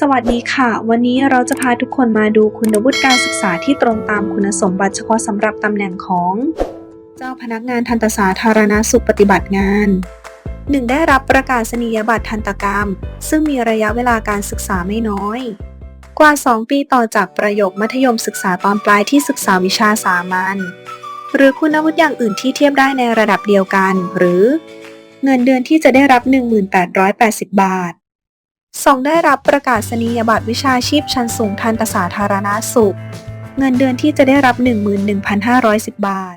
สวัสดีค่ะ วันนี้เราจะพาทุกคนมาดูคุณวุฒิการศึกษาที่ตรงตามคุณสมบัติเฉพาะสำหรับตำแหน่งของ เจ้าพนักงานทันตสาธารณสุขปฏิบัติงาน 1. ได้รับประกาศนียบัตรทันตกรรม ซึ่งมีระยะเวลาการศึกษาไม่น้อย กว่า 2 ปีต่อจากประโยคมัธยมศึกษาตอนปลายที่ศึกษาวิชาสามัญหรือคุณวุฒิอย่างอื่นที่เทียบได้ในระดับเดียวกัน หรือ เงินเดือนที่จะได้รับ 1880 บาท 2. ได้รับประกาศนียบัตรวิชาชีพชั้นสูงทันตสาธารณสุข เงินเดือนที่จะได้รับ 11,510 บาท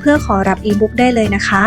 เพื่อขอรับอีบุ๊กได้เลยนะคะ